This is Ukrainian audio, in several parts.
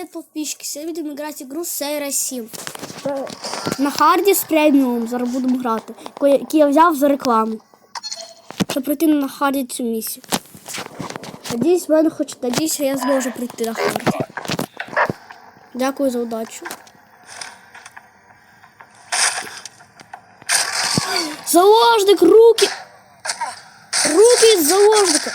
привет, подписчики! Сегодня будемо грати игру Сейра 7. Е, На харді з преміум зараз будемо грати, який я взяв за рекламу. Щоб пройти на харді цю місію. Надіюсь, мене хоч надіюсь, я зможу прийти на харді. Дякую за удачу. Заложник, руки! Руки від заложника!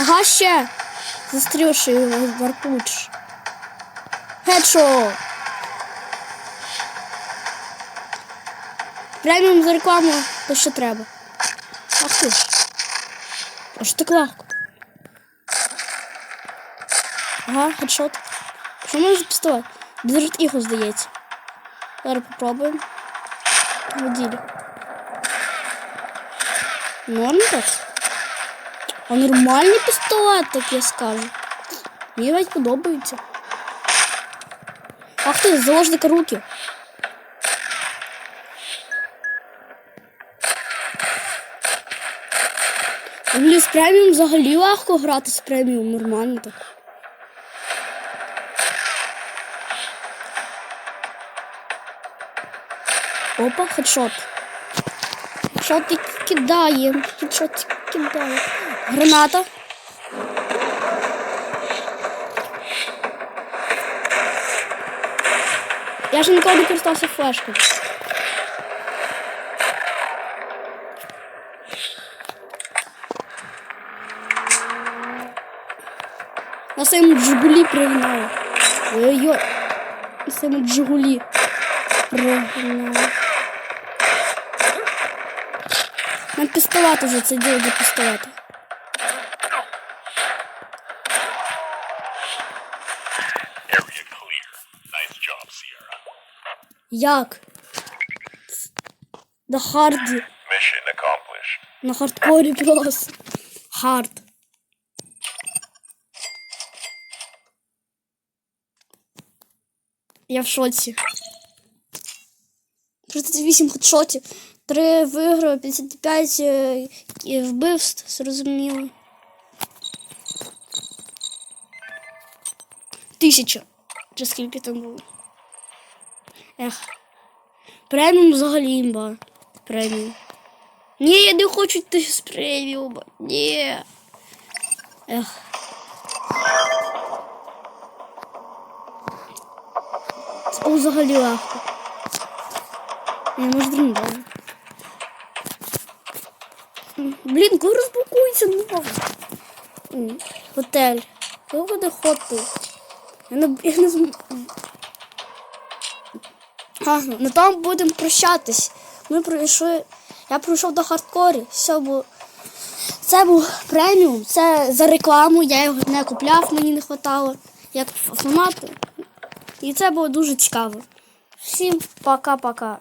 Ага, ще. Застрівши його гарпуч. Хедшот. Преміум за рекламу, то що треба. Ах ти. А що так легко? Ага, хедшот. Що можна за пістолет? Дезерт іху, здається. Зараз попробуємо. Воділі. Норм так? А нормальний пістолет, так я скажу. Мені навіть подобається. Ах ти, заложника руки. Блін, з преміум взагалі легко грати з преміум, нормально так. Опа, хедшот. Хедшот кидає. Хедшот кидає. Граната. Я ж ніколи не користався флешкою. На своєму Джигулі пригнали. Ой-ой-ой. На своєму Джигулі пригнали. На пістолет уже це діло для пістолета. Як? На харді. На хардкорі просто. Хард. Я в шоці. 38 хедшотів, 3 виграв, 55 е, і вбивств, зрозуміло. Тисяча. Чи скільки там було? Ех. Преміум взагалі імба. Преміум. Ні, я не хочу йти з преміума. Ні. Ех. Це взагалі легко. Я може дріндаю. Блін, коли розблокується нова. Готель. Коли буде хоту? Я не, я не зм... А, на там будемо прощатись. Ми пройшли. Я пройшов до хардкорі. Все було. Це був преміум, це за рекламу, я його не купляв, мені не вистачало як фанату. І це було дуже цікаво. Всім пока-пока.